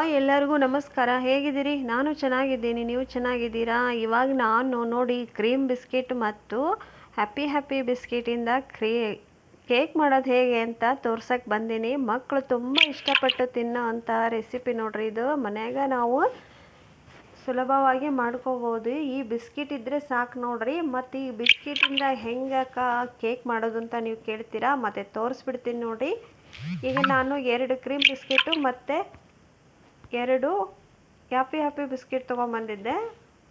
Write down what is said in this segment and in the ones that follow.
Hi ಎಲ್ಲರಿಗೂ ನಮಸ್ಕಾರ. ಹೇಗಿದ್ದೀರಿ? ನಾನು ಚೆನ್ನಾಗಿದ್ದೀನಿ. ನೀವು ಚೆನ್ನಾಗಿದ್ದೀರಾ? ಇವಾಗ ನಾನು ನೋಡಿ ಕ್ರೀಮ್ ಬಿಸ್ಕೆಟ್ ಮತ್ತು ಹ್ಯಾಪಿ ಹ್ಯಾಪಿ ಬಿಸ್ಕೆಟಿಂದ ಕ್ರೀ, ಕೇಕ್ ಮಾಡೋದು ಹೇಗೆ ಅಂತ ತೋರ್ಸಕ್ಕೆ ಬಂದೀನಿ. ಮಕ್ಕಳು ತುಂಬ ಇಷ್ಟಪಟ್ಟು ತಿನ್ನೋ ಅಂಥ ರೆಸಿಪಿ ನೋಡ್ರಿ ಇದು. ಮನ್ಯಾಗ ನಾವು ಸುಲಭವಾಗಿ ಮಾಡ್ಕೋಬೋದು. ಈ ಬಿಸ್ಕಿಟ್ ಇದ್ದರೆ ಸಾಕು ನೋಡ್ರಿ. ಮತ್ತು ಈ ಬಿಸ್ಕಿಟಿಂದ ಹೆಂಗಕ್ಕ ಕೇಕ್ ಮಾಡೋದು ಅಂತ ನೀವು ಕೇಳ್ತೀರಾ? ಮತ್ತು ತೋರಿಸ್ಬಿಡ್ತೀನಿ ನೋಡಿ ಈಗ ನಾನು ಎರಡು ಕ್ರೀಮ್ ಬಿಸ್ಕೆಟು ಮತ್ತು ಎರಡು ಹ್ಯಾಪಿ ಹ್ಯಾಪಿ ಬಿಸ್ಕೆಟ್ ತೊಗೊಂಬಂದಿದ್ದೆ.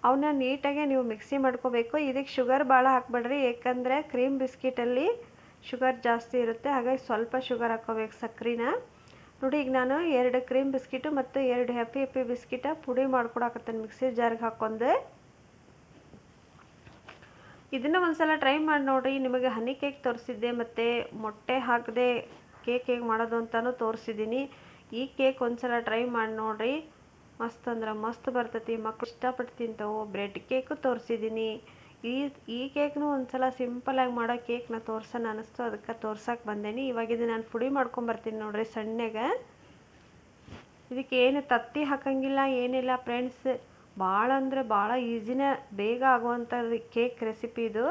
ಅವನ್ನ ನೀಟಾಗಿ ನೀವು ಮಿಕ್ಸಿ ಮಾಡ್ಕೋಬೇಕು. ಇದಕ್ಕೆ ಶುಗರ್ ಭಾಳ ಹಾಕ್ಬೇಡ್ರಿ. ಏಕೆಂದರೆ ಕ್ರೀಮ್ ಬಿಸ್ಕಿಟಲ್ಲಿ ಶುಗರ್ ಜಾಸ್ತಿ ಇರುತ್ತೆ. ಹಾಗಾಗಿ ಸ್ವಲ್ಪ ಶುಗರ್ ಹಾಕ್ಕೋಬೇಕು ಸಕ್ಕರೆನ ನೋಡಿ, ಈಗ ನಾನು ಎರಡು ಕ್ರೀಮ್ ಬಿಸ್ಕಿಟು ಮತ್ತು ಎರಡು ಹ್ಯಾಪಿ ಹ್ಯಾಪಿ ಬಿಸ್ಕಿಟ ಪುಡಿ ಮಾಡ್ಕೊಡಕತ್ತೇನೆ ಮಿಕ್ಸಿ ಜಾರ್ಗೆ ಹಾಕ್ಕೊಂಡೆ. ಇದನ್ನು ಒಂದ್ಸಲ ಟ್ರೈ ಮಾಡಿ ನೋಡಿರಿ. ನಿಮಗೆ ಹನಿ ಕೇಕ್ ತೋರಿಸಿದ್ದೆ ಮತ್ತು ಮೊಟ್ಟೆ ಹಾಕದೆ ಕೇಕ್ ಹೇಗೆ ಮಾಡೋದು ಅಂತಲೂ ತೋರಿಸಿದ್ದೀನಿ. ಈ ಕೇಕ್ ಒಂದ್ಸಲ ಟ್ರೈ ಮಾಡಿ ನೋಡಿರಿ. ಮಸ್ತ್ ಅಂದ್ರೆ ಮಸ್ತ್ ಬರ್ತೈತಿ. ಮಕ್ಳು ಇಷ್ಟಪಟ್ಟು ತಿಂತಾವು. ಬ್ರೆಡ್ ಕೇಕು ತೋರಿಸಿದ್ದೀನಿ ಈ ಈ ಕೇಕ್ನು ಒಂದ್ಸಲ ಸಿಂಪಲಾಗಿ ಮಾಡೋ ಕೇಕ್ನ ತೋರ್ಸೋಣ ಅನ್ನಿಸ್ತು ಅದಕ್ಕೆ ತೋರ್ಸೋಕೆ ಬಂದೇನಿ. ಇವಾಗ ಇದು ನಾನು ಪುಡಿ ಮಾಡ್ಕೊಂಬರ್ತೀನಿ ನೋಡ್ರಿ ಸಣ್ಣಗೆ. ಇದಕ್ಕೆ ಏನು ತತ್ತಿ ಹಾಕಂಗಿಲ್ಲ, ಏನಿಲ್ಲ ಫ್ರೆಂಡ್ಸ್. ಭಾಳ ಅಂದರೆ ಭಾಳ ಈಸಿನೇ, ಬೇಗ ಆಗುವಂಥ ಕೇಕ್ ರೆಸಿಪಿ ಇದು.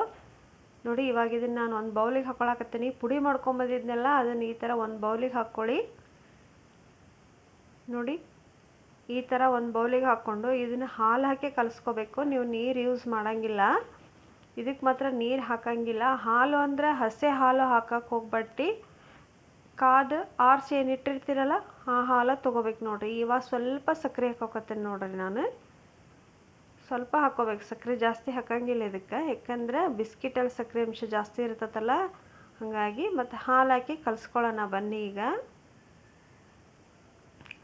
ನೋಡಿ ಇವಾಗ ಇದನ್ನು ನಾನು ಒಂದು ಬೌಲಿಗೆ ಹಾಕೊಳಕತ್ತೀನಿ. ಪುಡಿ ಮಾಡ್ಕೊಂಬಂದಿದ್ನೆಲ್ಲ ಅದನ್ನು ಈ ಥರ ಒಂದು ಬೌಲಿಗೆ ಹಾಕ್ಕೊಳ್ಳಿ ನೋಡಿ. ಈ ಥರ ಒಂದು ಬೌಲಿಗೆ ಹಾಕ್ಕೊಂಡು ಇದನ್ನು ಹಾಲು ಹಾಕಿ ಕಲಿಸ್ಕೋಬೇಕು. ನೀವು ನೀರು ಯೂಸ್ ಮಾಡೋಂಗಿಲ್ಲ. ಇದಕ್ಕೆ ಮಾತ್ರ ನೀರು ಹಾಕಂಗಿಲ್ಲ. ಹಾಲು ಅಂದರೆ ಹಸೆ ಹಾಲು ಹಾಕಕ್ಕೆ ಹೋಗ್ಬಟ್ಟಿ ಕಾದು ಆರಿಸಿ ಏನು ಇಟ್ಟಿರ್ತೀರಲ್ಲ, ಆ ಹಾಲು ತೊಗೋಬೇಕು ನೋಡಿರಿ. ಇವಾಗ ಸ್ವಲ್ಪ ಸಕ್ಕರೆ ಹಾಕೋಕತ್ತೀನಿ ನೋಡಿರಿ ನಾನು. ಸ್ವಲ್ಪ ಹಾಕೋಬೇಕು. ಸಕ್ಕರೆ ಜಾಸ್ತಿ ಹಾಕಂಗಿಲ್ಲ ಇದಕ್ಕೆ. ಯಾಕಂದ್ರೆ ಬಿಸ್ಕಿಟಲ್ಲಿ ಸಕ್ಕರೆ ಅಂಶ ಜಾಸ್ತಿ ಇರ್ತೈತಲ್ಲ, ಹಾಗಾಗಿ ಮತ್ತು ಹಾಲು ಹಾಕಿ ಕಲಿಸ್ಕೊಳ್ಳೋಣ ಬನ್ನಿ ಈಗ.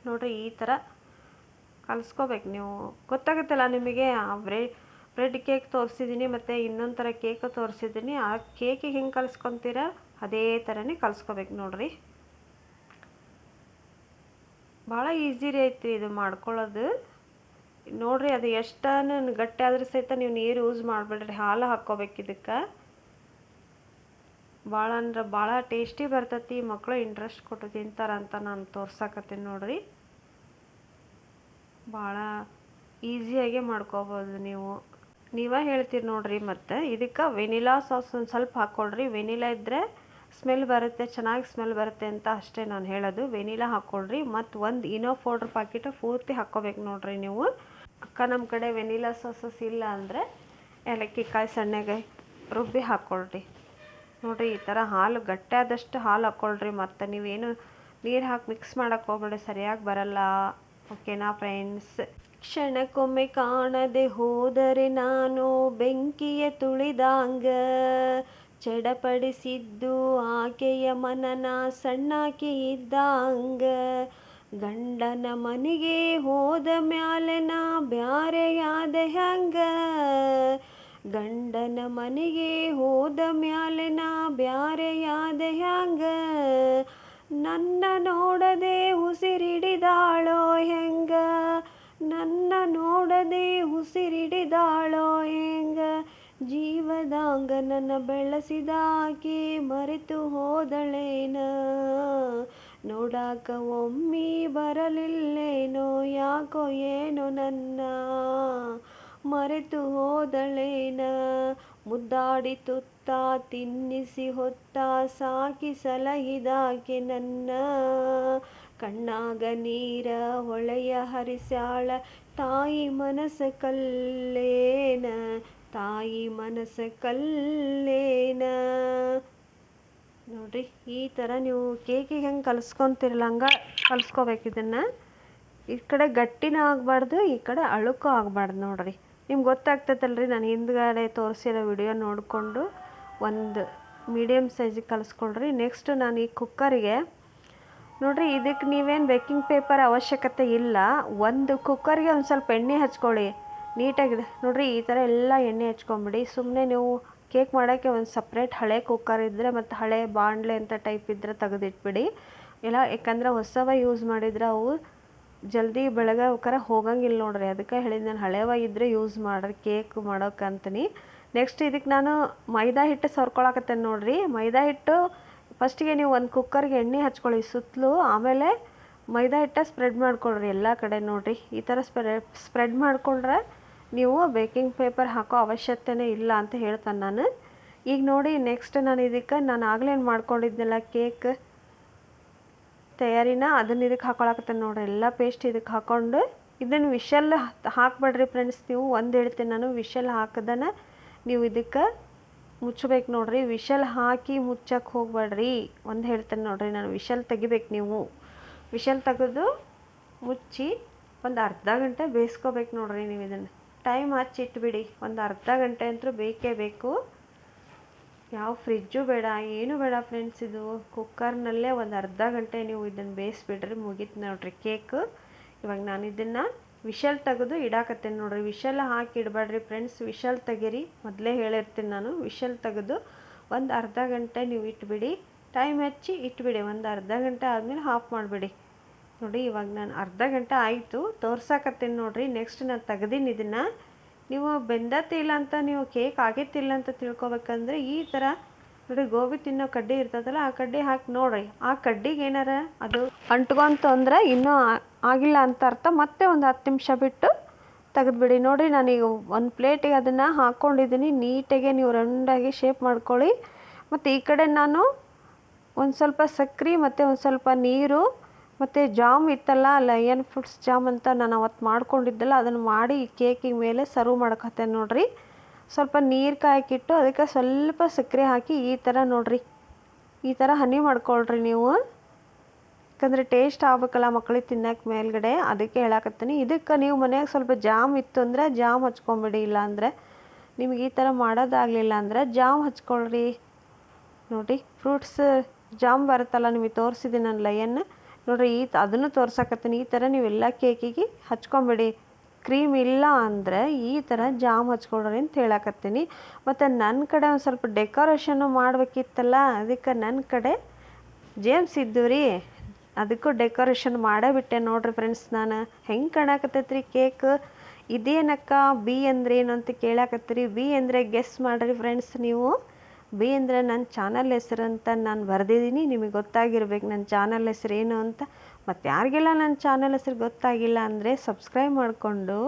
ನೋಡಿರಿ, ಈ ಥರ ಕಲಿಸ್ಕೋಬೇಕು ನೀವು. ಗೊತ್ತಾಗುತ್ತಲ್ಲ ನಿಮಗೆ ಬ್ರೆಡ್ ಬ್ರೆಡ್ ಕೇಕ್ ತೋರಿಸಿದ್ದೀನಿ, ಮತ್ತು ಇನ್ನೊಂದು ಥರ ಕೇಕ್ ತೋರಿಸಿದ್ದೀನಿ. ಆ ಕೇಕಿಗೆ ಹೆಂಗೆ ಕಲಿಸ್ಕೊತೀರ, ಅದೇ ಥರನೇ ಕಲಿಸ್ಕೋಬೇಕು ನೋಡಿರಿ. ಭಾಳ ಈಸಿ ಐತಿ ಇದು ಮಾಡ್ಕೊಳ್ಳೋದು. ನೋಡಿರಿ, ಅದು ಎಷ್ಟು ಗಟ್ಟಿ ಆದರೂ ಸಹಿತ ನೀವು ನೀರು ಯೂಸ್ ಮಾಡಬೇಡ್ರಿ, ಹಾಲು ಹಾಕ್ಕೋಬೇಕು ಇದಕ್ಕೆ. ಭಾಳ ಅಂದ್ರೆ ಭಾಳ ಟೇಸ್ಟಿ ಬರ್ತೈತಿ ಮಕ್ಕಳು ಇಂಟ್ರೆಸ್ಟ್ ಕೊಟ್ಟು ತಿಂತಾರಂತ ನಾನು ತೋರ್ಸಕತ್ತೀನಿ ನೋಡಿರಿ. ಭಾಳ ಈಸಿಯಾಗೆ ಮಾಡ್ಕೋಬೋದು ನೀವು. ನೀವೇ ಹೇಳ್ತೀರಿ ನೋಡ್ರಿ ಮತ್ತು. ಇದಕ್ಕೆ ವೆನಿಲಾ ಸಾಸ್ ಒಂದು ಸ್ವಲ್ಪ ಹಾಕ್ಕೊಳ್ರಿ ವೆನಿಲಾ ಇದ್ದರೆ ಸ್ಮೆಲ್ ಬರುತ್ತೆ, ಚೆನ್ನಾಗಿ ಸ್ಮೆಲ್ ಬರುತ್ತೆ ಅಂತ ಅಷ್ಟೇ ನಾನು ಹೇಳೋದು. ವೆನಿಲಾ ಹಾಕ್ಕೊಳ್ರಿ ಮತ್ತು ಒಂದು ಇನೋ ಪೌಡ್ರ್ ಪ್ಯಾಕೆಟ್ ಪೂರ್ತಿ ಹಾಕ್ಕೋಬೇಕು ನೋಡ್ರಿ ನೀವು. ಅಕ್ಕ ನಮ್ಮ ಕಡೆ ವೆನಿಲಾ ಸಾಸಸ್ ಇಲ್ಲ ಅಂದರೆ ಏಲಕ್ಕಿ ಕಾಯಿ ಸಣ್ಣಗೆ ರುಬ್ಬಿ ಹಾಕ್ಕೊಳ್ರಿ ನೋಡಿರಿ, ಈ ಥರ ಹಾಲು ಗಟ್ಟಿ ಆದಷ್ಟು ಹಾಲು ಹಾಕ್ಕೊಳ್ರಿ ಮತ್ತು ನೀವೇನು ನೀರು ಹಾಕಿ ಮಿಕ್ಸ್ ಮಾಡೋಕ್ಕೆ ಹೋಗ್ಬೇಡಿ, ಸರಿಯಾಗಿ ಬರಲ್ಲ. ಓಕೆನಾ ಫ್ರೆಂಡ್ಸ್ ಕ್ಷಣಕ್ಕೊಮ್ಮೆ ಕಾಣದೆ ಹೋದರೆ ನಾನು ಬೆಂಕಿಯ ತುಳಿದಾಂಗ. ಚಡಪಡಿಸಿದ್ದು ಆಕೆಯ ಮನನ ಸಣ್ಣಾಕಿ ಇದ್ದಾಂಗ. ಗಂಡನ ಮನೆಗೆ ಹೋದ ಮ್ಯಾಲೆ ನಾ ಬ್ಯಾರೆಯಾದ ಹ್ಯಾಂಗ? ಗಂಡನ ಮನೆಗೆ ಹೋದ ಮ್ಯಾಲೆ ನಾ ಬ್ಯಾರೆಯಾದ ಹ್ಯಾಂಗ? ನನ್ನ ನೋಡದೆ ಉಸಿರಿಡಿದಾಳೋ ಹೆಂಗ? ನನ್ನ ನೋಡದೆ ಉಸಿರಿಡಿದಾಳೋ ಹೆಂಗ? ಜೀವದಾಂಗ ನನ್ನ ಬೆಳೆಸಿದಾಕಿ ಮರೆತು ಹೋದಳೇನ? ನೋಡಾಕ ಒಮ್ಮಿ ಬರಲಿಲ್ಲೇನೋ, ಯಾಕೋ ಏನೋ ನನ್ನ ಮರೆತು ಹೋದಳೇನ? ಮುದ್ದಾಡಿ ತುತ್ತ ತಿನ್ನಿಸಿ ಹೊತ್ತ ಸಾಕಿ ಸಲಹಿದಾಕೆ ನನ್ನ. ಕಣ್ಣಾಗ ನೀರ ಹೊಳೆಯ ಹರಿಸ್ಯಾಳ, ತಾಯಿ ಮನಸ ಕಲ್ಲೇನ? ತಾಯಿ ಮನಸ ಕಲ್ಲೇನ? ನೋಡ್ರಿ, ಈ ಥರ ನೀವು ಕೇಕಿಗೆ ಹೆಂಗೆ ಕಲಿಸ್ಕೊತಿರಲ್ಲ, ಹಂಗೆ ಕಲಿಸ್ಕೋಬೇಕು ಇದನ್ನು. ಈ ಕಡೆ ಗಟ್ಟಿನೂ ಆಗಬಾರ್ದು, ಈ ಕಡೆ ಅಳುಕು ಆಗಬಾರ್ದು ನೋಡ್ರಿ. ನಿಮ್ಗೆ ಗೊತ್ತಾಗ್ತೈತಲ್ರಿ ನಾನು ಹಿಂದ್ಗಡೆ ತೋರಿಸಿರೋ ವಿಡಿಯೋ ನೋಡಿಕೊಂಡು ಒಂದು ಮೀಡಿಯಮ್ ಸೈಜಿಗೆ ಕಲಿಸ್ಕೊಳ್ರಿ. ನೆಕ್ಸ್ಟ್ ನಾನು ಈ ಕುಕ್ಕರಿಗೆ ನೋಡಿರಿ, ಇದಕ್ಕೆ ನೀವೇನು ಬೇಕಿಂಗ್ ಪೇಪರ್ ಅವಶ್ಯಕತೆ ಇಲ್ಲ. ಒಂದು ಕುಕ್ಕರ್ಗೆ ಒಂದು ಸ್ವಲ್ಪ ಎಣ್ಣೆ ಹಚ್ಕೊಳ್ಳಿ. ನೀಟಾಗಿದೆ ನೋಡಿರಿ, ಈ ಥರ ಎಲ್ಲ ಎಣ್ಣೆ ಹಚ್ಕೊಂಬಿಡಿ. ಸುಮ್ಮನೆ ನೀವು ಕೇಕ್ ಮಾಡೋಕ್ಕೆ ಒಂದು ಸಪ್ರೇಟ್ ಹಳೆ ಕುಕ್ಕರ್ ಇದ್ದರೆ ಮತ್ತು ಹಳೆ ಬಾಣಲೆ ಅಂತ ಟೈಪ್ ಇದ್ದರೆ ತೆಗೆದಿಟ್ಬಿಡಿ. ಇಲ್ಲ, ಯಾಕಂದರೆ ಹೊಸವ ಯೂಸ್ ಮಾಡಿದ್ರೆ ಅವು ಜಲ್ದಿ ಬೆಳಗಾವಕರ ಹೋಗಂಗಿಲ್ಲ ನೋಡ್ರಿ. ಅದಕ್ಕೆ ಹೇಳಿದ್ದು ನಾನು ಹಳೆವ ಇದ್ದರೆ ಯೂಸ್ ಮಾಡ್ರಿ ಕೇಕ್ ಮಾಡೋಕ್ಕಂತೀನಿ ನೆಕ್ಸ್ಟ್ ಇದಕ್ಕೆ ನಾನು ಮೈದಾ ಹಿಟ್ಟು ಸರ್ಕೊಳಕತ್ತೇನೆ ನೋಡ್ರಿ. ಮೈದಾ ಹಿಟ್ಟು ಫಸ್ಟಿಗೆ ನೀವು ಒಂದು ಕುಕ್ಕರ್ಗೆ ಎಣ್ಣೆ ಹಚ್ಕೊಳ್ಳಿ. ಸುತ್ತಲೂ ಆಮೇಲೆ ಮೈದಾ ಹಿಟ್ಟ ಸ್ಪ್ರೆಡ್ ಮಾಡ್ಕೊಳ್ರಿ ಎಲ್ಲ ಕಡೆ ನೋಡಿರಿ. ಈ ಥರ ಸ್ಪ್ರೆ ಸ್ಪ್ರೆಡ್ ಮಾಡಿಕೊಂಡ್ರೆ ನೀವು ಬೇಕಿಂಗ್ ಪೇಪರ್ ಹಾಕೋ ಅವಶ್ಯಕತೆನೇ ಇಲ್ಲ ಅಂತ ಹೇಳ್ತಾನೆ ನಾನು. ಈಗ ನೋಡಿ ನೆಕ್ಸ್ಟ್ ನಾನು ಇದಕ್ಕೆ ನಾನು ಆಗ್ಲೇನು ಮಾಡ್ಕೊಂಡಿದ್ನಲ್ಲ ಕೇಕ್ ತಯಾರಿನ ಅದನ್ನ ಇದಕ್ಕೆ ಹಾಕೊಳಕತ್ತೆ ನೋಡ್ರಿ, ಎಲ್ಲ ಪೇಸ್ಟ್ ಇದಕ್ಕೆ ಹಾಕ್ಕೊಂಡು ಇದನ್ನು ವಿಷಲ್ ಹಾಕ್ಬೇಡ್ರಿ ಫ್ರೆಂಡ್ಸ್ ನೀವು, ಒಂದು ಹೇಳ್ತೀನಿ ನಾನು, ವಿಷಲ್ ಹಾಕದನ ನೀವು ಇದಕ್ಕೆ ಮುಚ್ಚಬೇಕು ನೋಡ್ರಿ, ವಿಷಲ್ ಹಾಕಿ ಮುಚ್ಚಕ್ಕೆ ಹೋಗ್ಬೇಡ್ರಿ, ಒಂದು ಹೇಳ್ತೇನೆ ನೋಡ್ರಿ ನಾನು, ವಿಷಲ್ ತೆಗಿಬೇಕು ನೀವು. ವಿಷಲ್ ತೆಗೆದು ಮುಚ್ಚಿ ಒಂದು ಅರ್ಧ ಗಂಟೆ ಬೇಯಿಸ್ಕೋಬೇಕು ನೋಡ್ರಿ ನೀವು ಇದನ್ನು. ಟೈಮ್ ಹಚ್ಚಿಟ್ಬಿಡಿ, ಒಂದು ಅರ್ಧ ಗಂಟೆ ಅಂತೂ ಬೇಕೇ ಬೇಕು. ಯಾವ ಫ್ರಿಜ್ಜು ಬೇಡ, ಏನು ಬೇಡ ಫ್ರೆಂಡ್ಸ್ ಇದು. ಕುಕ್ಕರ್ನಲ್ಲೇ ಒಂದು ಅರ್ಧ ಗಂಟೆ ನೀವು ಇದನ್ನು ಬೇಯಿಸ್ಬಿಡ್ರಿ, ಮುಗೀತು ನೋಡ್ರಿ ಕೇಕ್ ಇವಾಗ ನಾನು ಇದನ್ನು ವಿಷಲ್ ತೆಗೆದು ಇಡಾಕತ್ತೇನೆ ನೋಡ್ರಿ. ವಿಷಲ್ ಹಾಕಿ ಇಡಬೇಡ್ರಿ ಫ್ರೆಂಡ್ಸ್ ವಿಷಲ್ ತೆಗೀರಿ. ಮೊದಲೇ ಹೇಳಿರ್ತೀನಿ ನಾನು ವಿಷಲ್ ತೆಗೆದು ಒಂದು ಅರ್ಧ ಗಂಟೆ ನೀವು ಇಟ್ಬಿಡಿ. ಟೈಮ್ ಹಚ್ಚಿ ಇಟ್ಬಿಡಿ, ಒಂದು ಅರ್ಧ ಗಂಟೆ ಆದಮೇಲೆ ಹಾಫ್ ಮಾಡಿಬಿಡಿ. ನೋಡಿ ಇವಾಗ ನಾನು ಅರ್ಧ ಗಂಟೆ ಆಯಿತು, ತೋರ್ಸಾಕತ್ತೀನಿ ನೋಡ್ರಿ. ನೆಕ್ಸ್ಟ್ ನಾನು ತೆಗ್ದೀನಿ ಇದನ್ನು. ನೀವು ಬೆಂದತ್ತಿಲ್ಲ ಅಂತ, ನೀವು ಕೇಕ್ ಆಗಿತ್ತಿಲ್ಲ ಅಂತ ತಿಳ್ಕೊಬೇಕಂದ್ರೆ ಈ ಥರ ನೋಡಿ ಗೋಬಿ ತಿನ್ನೋ ಕಡ್ಡಿ ಇರ್ತದಲ್ಲ, ಆ ಕಡ್ಡಿ ಹಾಕಿ ನೋಡ್ರಿ. ಆ ಕಡ್ಡಿಗೆ ಏನಾರ ಅದು ಅಂಟ್ಕೊಂತು ಅಂದ್ರೆ ಇನ್ನೂ ಆಗಿಲ್ಲ ಅಂತ ಅರ್ಥ. ಮತ್ತೆ ಒಂದು ಹತ್ತು ನಿಮಿಷ ಬಿಟ್ಟು ತೆಗೆದ್ಬಿಡಿ. ನೋಡಿ ನಾನೀಗ ಒಂದು ಪ್ಲೇಟಿಗೆ ಅದನ್ನು ಹಾಕ್ಕೊಂಡಿದ್ದೀನಿ ನೀಟಾಗೆ ನೀವು ರೌಂಡಾಗಿ ಶೇಪ್ ಮಾಡ್ಕೊಳ್ಳಿ. ಮತ್ತು ಈ ಕಡೆ ನಾನು ಒಂದು ಸ್ವಲ್ಪ ಸಕ್ಕರೆ ಮತ್ತು ಒಂದು ಸ್ವಲ್ಪ ನೀರು ಮತ್ತು ಜಾಮ್ ಇತ್ತಲ್ಲ ಲಯನ್ ಫ್ರೂಟ್ಸ್ ಜಾಮ್ ಅಂತ ನಾನು ಅವತ್ತು ಮಾಡ್ಕೊಂಡಿದ್ದಲ್ಲ ಅದನ್ನು ಮಾಡಿ ಕೇಕಿಗೆ ಮೇಲೆ ಸರ್ವ್ ಮಾಡಕತ್ತೆ ನೋಡಿರಿ. ಸ್ವಲ್ಪ ನೀರು ಕಾಯಕ್ಕಿಟ್ಟು ಅದಕ್ಕೆ ಸ್ವಲ್ಪ ಸಕ್ಕರೆ ಹಾಕಿ ಈ ಥರ ನೋಡ್ರಿ. ಈ ಥರ ಹನಿ ಮಾಡ್ಕೊಳ್ರಿ ನೀವು. ಯಾಕಂದರೆ ಟೇಸ್ಟ್ ಆಗ್ಬೇಕಲ್ಲ ಮಕ್ಳಿಗೆ ತಿನ್ನೋಕೆ ಮೇಲ್ಗಡೆ, ಅದಕ್ಕೆ ಹೇಳಕತ್ತೀನಿ. ಇದಕ್ಕೆ ನೀವು ಮನೆಯಾಗ ಸ್ವಲ್ಪ ಜಾಮ್ ಇತ್ತು ಅಂದರೆ ಜಾಮ್ ಹಚ್ಕೊಂಬಿಡಿ ಇಲ್ಲ ಅಂದರೆ ನಿಮಗೆ ಈ ಥರ ಮಾಡೋದಾಗಲಿಲ್ಲ ಅಂದರೆ ಜಾಮ್ ಹಚ್ಕೊಳ್ರಿ. ನೋಡಿ ಫ್ರೂಟ್ಸ್ ಜಾಮ್ ಬರುತ್ತಲ್ಲ ನಿಮಗೆ ತೋರಿಸಿದ್ದೀನಿ ನಾನು ಲಯನ್ ನೋಡ್ರಿ, ಈ ಅದನ್ನು ತೋರ್ಸಕತ್ತೀನಿ. ಈ ಥರ ನೀವೆಲ್ಲ ಕೇಕಿಗೆ ಹಚ್ಕೊಂಬಿಡಿ. ಕ್ರೀಮ್ ಇಲ್ಲ ಅಂದರೆ ಈ ಥರ ಜಾಮ್ ಹಚ್ಕೊಳ್ರಿ ಅಂತ ಹೇಳಕತ್ತೀನಿ. ಮತ್ತು ನನ್ನ ಕಡೆ ಒಂದು ಸ್ವಲ್ಪ ಡೆಕೋರೇಷನ್ನು ಮಾಡಬೇಕಿತ್ತಲ್ಲ, ಅದಕ್ಕೆ ನನ್ನ ಕಡೆ ಜೇಮ್ಸ್ ಇದ್ದು ರೀ ಅದಕ್ಕೂ ಡೆಕೋರೇಷನ್ ಮಾಡೇ ಬಿಟ್ಟೆ ನೋಡ್ರಿ ಫ್ರೆಂಡ್ಸ್ ನಾನು. ಹೆಂಗೆ ಕಾಣಕತ್ತೈತ್ರಿ ಕೇಕ್? ಇದೇನಕ್ಕ ಬಿ ಅಂದ್ರೆ ಏನು ಅಂತ ಕೇಳಾಕತ್ತೀರಿ. ಬಿ ಅಂದರೆ ಗೆಸ್ ಮಾಡಿರಿ ಫ್ರೆಂಡ್ಸ್ ನೀವು. ಬಿ ಅಂದರೆ ನನ್ನ ಚಾನಲ್ ಹೆಸರು ಅಂತ ನಾನು ಬರೆದಿದ್ದೀನಿ, ನಿಮಗೆ ಗೊತ್ತಾಗಿರ್ಬೇಕು ನನ್ನ ಚಾನಲ್ ಹೆಸರು ಏನು ಅಂತ. ಮತ್ತು ಯಾರಿಗೆಲ್ಲ ನನ್ನ ಚಾನಲ್ ಹೆಸರು ಗೊತ್ತಾಗಿಲ್ಲ ಅಂದರೆ ಸಬ್ಸ್ಕ್ರೈಬ್ ಮಾಡಿಕೊಂಡು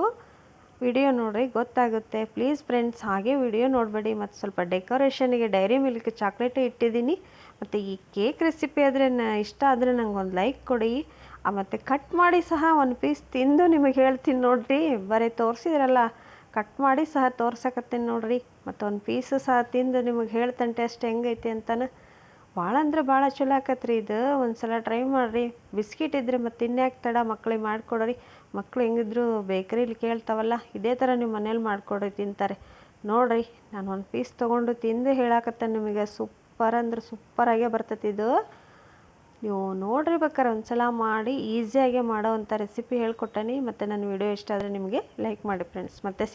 ವಿಡಿಯೋ ನೋಡಿ ಗೊತ್ತಾಗುತ್ತೆ. ಪ್ಲೀಸ್ ಫ್ರೆಂಡ್ಸ್ ಹಾಗೆ ವಿಡಿಯೋ ನೋಡಬೇಡಿ. ಮತ್ತು ಸ್ವಲ್ಪ ಡೆಕೋರೇಷನ್ಗೆ ಡೈರಿ ಮಿಲ್ಕ್ ಚಾಕ್ಲೇಟು ಇಟ್ಟಿದ್ದೀನಿ. ಮತ್ತು ಈ ಕೇಕ್ ರೆಸಿಪಿ ಆದರೆ ಇಷ್ಟ ಆದರೆ ನಂಗೆ ಒಂದು ಲೈಕ್ ಕೊಡಿ. ಮತ್ತು ಕಟ್ ಮಾಡಿ ಸಹ ಒಂದು ಪೀಸ್ ತಿಂದು ನಿಮಗೆ ಹೇಳ್ತೀನಿ ನೋಡಿರಿ. ಬರೀ ತೋರಿಸಿದ್ರಲ್ಲ ಕಟ್ ಮಾಡಿ ಸಹ ತೋರ್ಸಕತ್ತೀನಿ ನೋಡ್ರಿ. ಮತ್ತೊಂದು ಪೀಸ್ ಸಹ ತಿಂದು ನಿಮಗೆ ಹೇಳ್ತಾನೆ ಟೇಸ್ಟ್ ಹೆಂಗೈತಿ ಅಂತಾನೆ. ಭಾಳ ಅಂದ್ರೆ ಭಾಳ ಚಲೋ ಆಕತ್ರಿ ಇದು. ಒಂದು ಸಲ ಟ್ರೈ ಮಾಡಿರಿ. ಬಿಸ್ಕಿಟ್ ಇದ್ರೆ ಮತ್ತೆ ಇನ್ಯಾಕೆ ತಡ ಮಕ್ಳಿಗೆ ಮಾಡಿಕೊಡ್ರಿ. ಮಕ್ಳು ಹೆಂಗಿದ್ರು ಬೇಕ್ರಿಲಿ ಕೇಳ್ತಾವಲ್ಲ, ಇದೇ ಥರ ನೀವು ಮನೇಲಿ ಮಾಡಿಕೊಡ್ರಿ ತಿಂತಾರೆ. ನೋಡ್ರಿ, ನಾನು ಒಂದು ಪೀಸ್ ತೊಗೊಂಡು ತಿಂದು ಹೇಳಾಕತ್ತೆ ನಿಮಗೆ. ಸೂಪರ್ ಅಂದ್ರೆ ಸೂಪರಾಗೇ ಬರ್ತೈತಿ ಇದು. ನೀವು ನೋಡ್ರಿ ಬೇಕಾರೆ ಒಂದ್ಸಲ ಮಾಡಿ, ಈಸಿಯಾಗೆ ಮಾಡೋ ಅಂಥ ರೆಸಿಪಿ ಹೇಳ್ಕೊಟ್ಟನಿ. ಮತ್ತು ನನ್ನ ವಿಡಿಯೋ ಇಷ್ಟ ಆದರೆ ನಿಮಗೆ ಲೈಕ್ ಮಾಡಿ ಫ್ರೆಂಡ್ಸ್ ಮತ್ತೆ